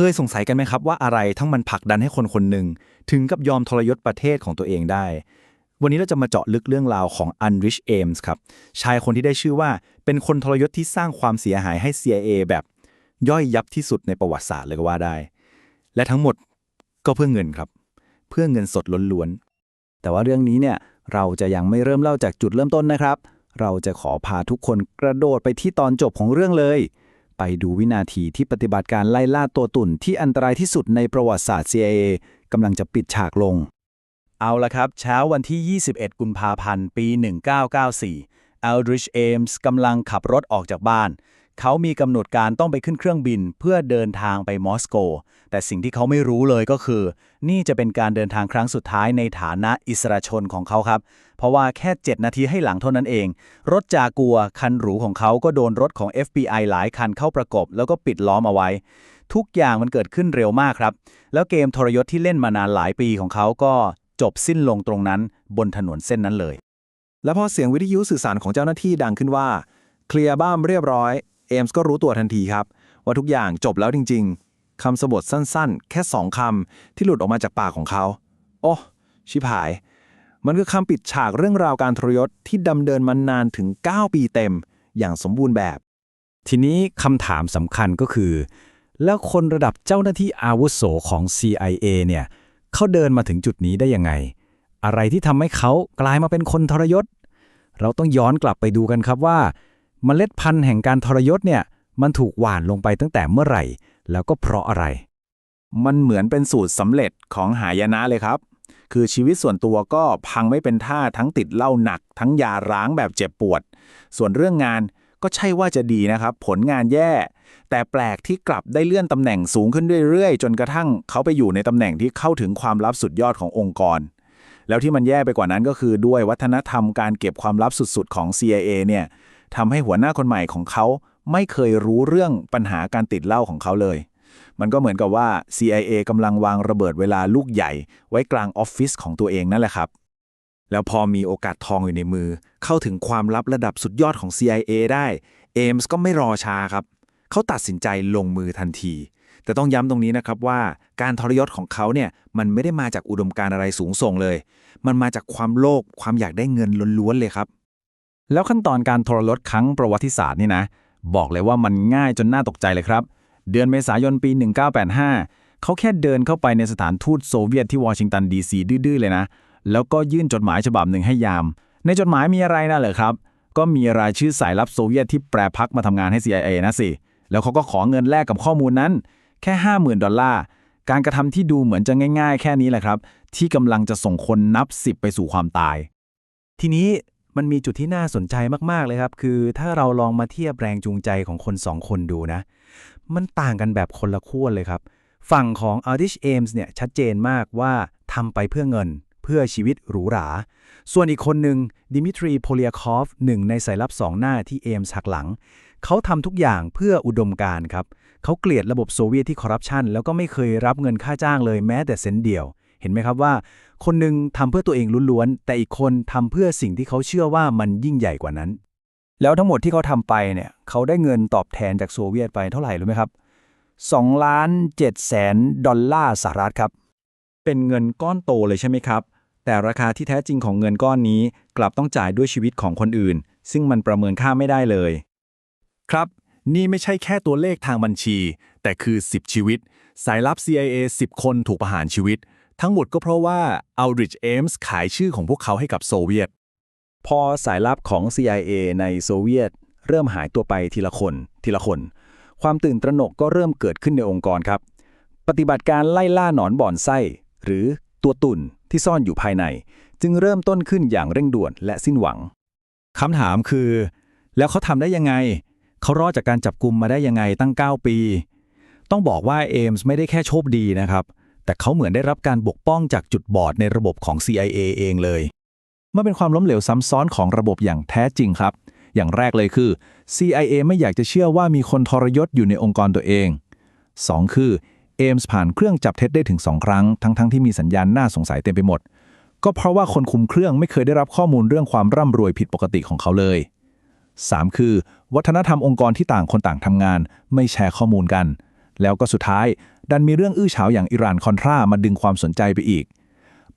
เคยสงสัยกันไหมครับว่าอะไรทั้งมันผลักดันให้คนคนหนึ่ง ถึงกับยอมทรยศประเทศของตัวเองได้ วันนี้เราจะมาเจาะลึกเรื่องราวของ Unrich Ames ครับ ชายคนที่ได้ชื่อว่าเป็นคนทรยศที่สร้างความเสียหายให้ CIA แบบย่อยยับที่สุดในประวัติศาสตร์เลยก็ว่าได้ และทั้งหมดก็เพื่อเงินครับ เพื่อเงินสดล้วนๆแต่ว่าเรื่องนี้เนี่ยเราจะยังไม่เริ่มเล่าจากจุดเริ่มต้นนะครับ เราจะขอพาทุกคนกระโดดไปที่ตอนจบของเรื่องเลย ไปดูวินาทีที่ปฏิบัติการไล่ล่าตัวตุ่นที่อันตรายที่สุดในประวัติศาสตร์ CIA กำลังจะปิดฉากลง เอาละครับ เช้าวันที่ 21 กุมภาพันธ์ ปี 1994 Aldrich Ames กำลังขับรถออกจากบ้าน เขามีกำหนดการต้องไปขึ้นเครื่องบินเพื่อเดินทางไปมอสโก แต่สิ่งที่เขาไม่รู้เลยก็คือ นี่จะเป็นการเดินทางครั้งสุดท้ายในฐานะอิสระชนของเขาครับ เพราะว่าแค่ 7 นาทีให้หลังเท่านั้นเอง รถจากัวคันหรูของเขาก็โดนรถของ FBI หลายคันเข้าประกบ แล้วก็ปิดล้อมเอาไว้ ทุกอย่างมันเกิดขึ้นเร็วมากครับ แล้วเกมทรยศที่เล่นมานานหลายปีของเขาก็จบสิ้นลงตรงนั้นบนถนนเส้นนั้นเลย และพอเสียงวิทยุสื่อสารของเจ้าหน้าที่ดังขึ้นว่า เคลียร์บ้ามเรียบร้อย เอมส์ก็รู้ตัวทันทีครับ ว่าทุกอย่างจบแล้วจริง ๆคำสบทสั้นๆ แค่สองคำที่หลุดออกมาจากปากของเขา โอ้ชิบหาย มันคือคำปิดฉากเรื่องราวการทรยศที่ดำเดินมานานถึง 9 ปีเต็ม อย่างสมบูรณ์แบบ ทีนี้คำถามสำคัญก็คือ แล้วคนระดับเจ้าหน้าที่อาวุโสของ CIA เนี่ยเขาเดินมาถึงจุดนี้ได้ยังไง อะไรที่ทำให้เขากลายมาเป็นคนทรยศ เราต้องย้อนกลับไปดูกันครับว่า เมล็ดพันธุ์แห่งการทรยศเนี่ย มันถูกหว่านลงไปตั้งแต่เมื่อไหร่ แล้วก็เพราะอะไร มันเหมือนเป็นสูตรสำเร็จของหายนะเลยครับ คือชีวิตส่วนตัวก็พังไม่เป็นท่าทั้งติดเหล้าหนัก ทั้งยาร้างแบบเจ็บปวด ส่วนเรื่องงานก็ใช่ว่าจะดีนะครับ ผลงานแย่ แต่แปลกที่กลับได้เลื่อนตำแหน่งสูงขึ้นเรื่อยๆ จนกระทั่งเขาไปอยู่ในตำแหน่งที่เข้าถึงความลับสุดยอดขององค์กร แล้วที่มันแย่ไปกว่านั้นก็คือด้วยวัฒนธรรมการเก็บความลับสุดๆของ CIA เนี่ย ทำให้หัวหน้าคนใหม่ของเขาไม่เคยรู้เรื่องปัญหาการติดเหล้าของเขาเลย มันก็เหมือนกับว่า CIA กำลังวางระเบิดเวลาลูกใหญ่ ไว้กลางออฟฟิศของตัวเองนั่นแหละครับ แล้วพอมีโอกาสทองอยู่ในมือ เข้าถึงความลับระดับสุดยอดของ CIA ได้ เอมส์ก็ไม่รอช้าครับ เขาตัดสินใจลงมือทันที แต่ต้องย้ำตรงนี้นะครับว่าการทรยศของเขาเนี่ยมันไม่ได้มาจากอุดมการณ์อะไรสูงส่งเลย มันมาจากความโลภความอยากได้เงินล้วนๆเลยครับ แล้วขั้นตอนการทรยศครั้งประวัติศาสตร์นี่นะ บอกเลยว่ามันง่ายจนน่าตกใจเลยครับ เดือนเมษายนปี 1985 เขาแค่เดินเข้าไปในสถานทูตโซเวียตที่วอชิงตันดีซีดื้อๆเลยนะ แล้วก็ยื่นจดหมายฉบับหนึ่งให้ยาม ในจดหมายมีอะไรนะเหรอครับ ก็มีรายชื่อสายลับโซเวียตที่แปรพักมาทำงานให้ CIA นะสิ แล้วเขาก็ขอเงินแลกกับข้อมูลนั้น แค่ 50,000 ดอลลาร์ การกระทำที่ดูเหมือนจะง่าย ๆ แค่นี้แหละครับ ที่กำลังจะส่งคนนับสิบไปสู่ความตาย ทีนี้ มันมีจุดที่น่าสนใจมากๆเลยครับ คือถ้าเราลองมาเทียบแรงจูงใจของคนสองคนดูนะ มันต่างกันแบบคนละขั้วเลยครับ ฝั่งของ Aldrich Ames เนี่ยชัดเจนมากว่าทำไปเพื่อเงิน เพื่อชีวิตหรูหรา ส่วนอีกคนหนึ่งดิมิทรีโพเลียคอฟหนึ่งในสายลับสองหน้าที่เอมส์หักหลัง เขาทำทุกอย่างเพื่ออุดมการครับ เขาเกลียดระบบโซเวียตที่คอร์รัปชันแล้วก็ไม่เคยรับเงินค่าจ้างเลยแม้แต่เซนต์เดียว เห็นไหมครับว่า คนหนึ่งทำเพื่อตัวเองล้วนๆ แต่อีกคนทำเพื่อสิ่งที่เขาเชื่อว่ามันยิ่งใหญ่กว่านั้น แล้วทั้งหมดที่เขาทำไปเนี่ยเขาได้เงินตอบแทนจากโซเวียตไปเท่าไหร่รู้ไหมครับ2ล้าน7แสนดอลลาร์สหรัฐครับ เป็นเงินก้อนโตเลยใช่ไหมครับ แต่ราคาที่แท้จริงของเงินก้อนนี้กลับต้องจ่ายด้วยชีวิตของคนอื่น ซึ่งมันประเมินค่าไม่ได้เลย ครับ นี่ไม่ใช่แค่ตัวเลขทางบัญชี แต่คือ 10 ชีวิต สายลับ CIA 10 คนถูกประหารชีวิต ทั้งหมดก็เพราะว่า Aldrich Ames ขายชื่อของพวกเขาให้กับโซเวียต พอสายลับของ CIA ในโซเวียต เริ่มหายตัวไปทีละคน ทีละคน ความตื่นตระหนกก็เริ่มเกิดขึ้นในองค์กรครับ ปฏิบัติการไล่ล่าหนอนบ่อนไส้ หรือตัวตุ่นที่ซ่อนอยู่ภายใน จึงเริ่มต้นขึ้นอย่างเร่งด่วนและสิ้นหวังคำถามคือ แล้วเขาทำได้ยังไง เขารอดจากการจับกลุ่มมาได้ยังไงตั้ง 9 ปี ต้องบอกว่าเอมส์ไม่ได้แค่โชคดีนะครับ แต่เขาเหมือนได้รับการบกป้องจากจุดบอดในระบบของ CIA เองเลย มันเป็นความล้มเหลวซ้ำซ้อนของระบบอย่างแท้จริงครับ อย่างแรกเลยคือ CIA ไม่อยากจะเชื่อว่ามีคนทรยศอยู่ในองค์กรตัวเอง 2. คือเอมส์ผ่านเครื่องจับเท็จได้ถึง 2 ครั้ง ทั้งๆทที่มีสัญญาณน่าสงสัยเต็มไปหมด ก็เพราะว่าคนคุมเครื่องไม่เคยได้รับข้อมูลเรื่องความร่ำรวยผิดปกติของเขาเลย 3. คือ วัฒนธรรมองค์กรที่ต่างคนต่างทำงาน ไม่แชร์ข้อมูลกัน แล้วก็สุดท้าย ดันมีเรื่องอื้อฉาวอย่างอิหร่านคอนทรามาดึงความสนใจไปอีก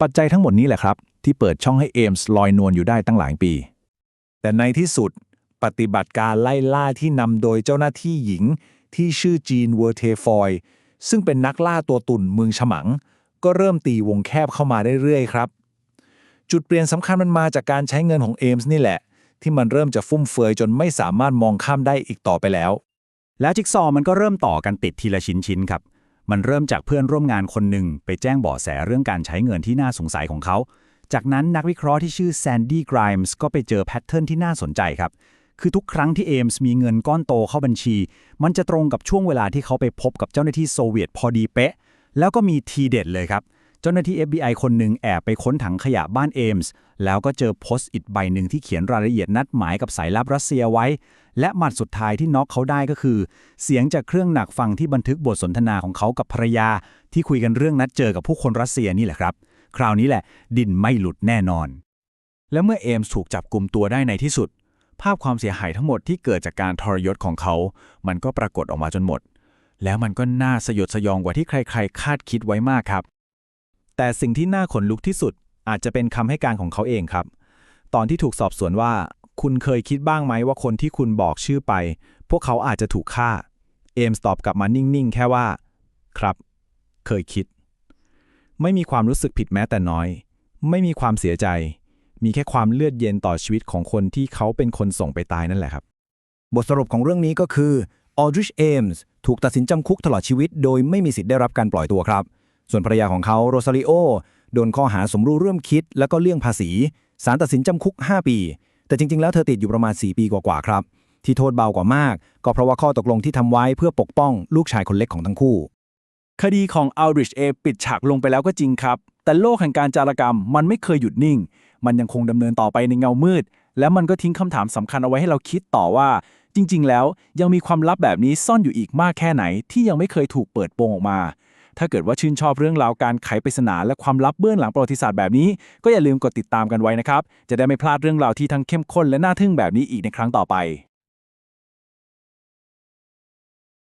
ปัจจัยทั้งหมดนี้แหละครับ ที่เปิดช่องให้เอมส์ลอยนวลอยู่ได้ตั้งหลายปี แต่ในที่สุด ปฏิบัติการไล่ล่าที่นำโดยเจ้าหน้าที่หญิง ที่ชื่อจีนเวอร์เทฟอยซึ่งเป็นนักล่าตัวตุ่นเมืองฉมัง ก็เริ่มตีวงแคบเข้ามาเรื่อยๆครับ จุดเปลี่ยนสำคัญมันมาจากการใช้เงินของเอมส์นี่แหละ ที่มันเริ่มจะฟุ่มเฟือยจนไม่สามารถมองข้ามได้อีกต่อไปแล้ว แล้วจิ๊กซอว์มันก็เริ่มต่อกันติดทีละชิ้นๆครับ มันเริ่มจากเพื่อนร่วมงานคนหนึ่งไปแจ้งเบาะแสเรื่องการใช้เงินที่น่าสงสัยของเขา จากนั้นนักวิเคราะห์ที่ชื่อแซนดี้ไกรมส์ก็ไปเจอแพทเทิร์นที่น่าสนใจครับ คือทุกครั้งที่เอมส์มีเงินก้อนโตเข้าบัญชี มันจะตรงกับช่วงเวลาที่เขาไปพบกับเจ้าหน้าที่โซเวียตพอดีเป๊ะ แล้วก็มีทีเด็ดเลยครับ เจ้าหน้าที่ FBI คนหนึ่งแอบไปค้นถังขยะบ้านเอมส์แล้วก็เจอโพสต์อิทใบหนึ่งที่เขียนรายละเอียดนัดหมายกับสายลับรัสเซียไว้ และหมัดสุดท้ายที่น็อกเขาได้ก็คือ เสียงจากเครื่องหนักฟังที่บันทึกบทสนทนาของเขากับภรรยา ที่คุยกันเรื่องนัดเจอกับผู้คนรัสเซียนี่แหละครับ คราวนี้แหละดินไม่หลุดแน่นอน และเมื่อเอมส์ถูกจับกลุ่มตัวได้ในที่สุด ภาพความเสียหายทั้งหมดที่เกิดจากการทรยศของเขา มันก็ปรากฏออกมาจนหมด แล้วมันก็น่าสยดสยองกว่าที่ใคร ๆ คาดคิดไว้มากครับ แต่สิ่งที่น่าขนลุกที่สุดอาจจะเป็นคำให้การของเขาเองครับ ตอนที่ถูกสอบสวนว่า คุณเคยคิดบ้างไหมว่าคนที่คุณบอกชื่อไป พวกเขาอาจจะถูกฆ่า เอมสตอบกลับมานิ่งๆ แค่ว่า ครับ เคยคิด ไม่มีความรู้สึกผิดแม้แต่น้อย ไม่มีความเสียใจ มีแค่ความเลือดเย็นต่อชีวิตของคนที่เขาเป็นคนส่งไปตายนั่นแหละครับ บทสรุปของเรื่องนี้ก็คือออดริชเอมส์ถูกตัดสินจำคุกตลอดชีวิต โดยไม่มีสิทธิ์ได้รับการปล่อยตัวครับ ส่วนภรรยาของเขาโรซาริโอโดนข้อหาสมรู้ร่วมคิด แล้วก็เลี่ยงภาษีศาลตัดสินจำคุก 5 ปี แต่จริงๆ แล้วเธอติดอยู่ประมาณ 4 ปีกว่าๆ ครับ ที่โทษเบากว่ามาก ก็เพราะว่าข้อตกลงที่ทำไว้เพื่อปกป้องลูกชายคนเล็กของทั้งคู่ คดีของอัลริชเอปิดฉากลงไปแล้วก็จริงครับ แต่โลกแห่งการจารกรรมมันไม่เคยหยุดนิ่ง มันยังคงดำเนินต่อไปในเงามืด และมันก็ทิ้งคำถามสำคัญเอาไว้ให้เราคิดต่อว่า จริง ๆ แล้วยังมีความลับแบบนี้ซ่อนอยู่อีกมากแค่ไหน ที่ยังไม่เคยถูกเปิดโปงออกมา ถ้าเกิดว่าชื่นชอบเรื่องราวการไขปริศนาและความลับเบื้องหลังประวัติศาสตร์แบบนี้ ก็อย่าลืมกดติดตามกันไว้นะครับ จะได้ไม่พลาดเรื่องราวที่ทั้งเข้มข้นและน่าทึ่งแบบนี้อีกในครั้งต่อไป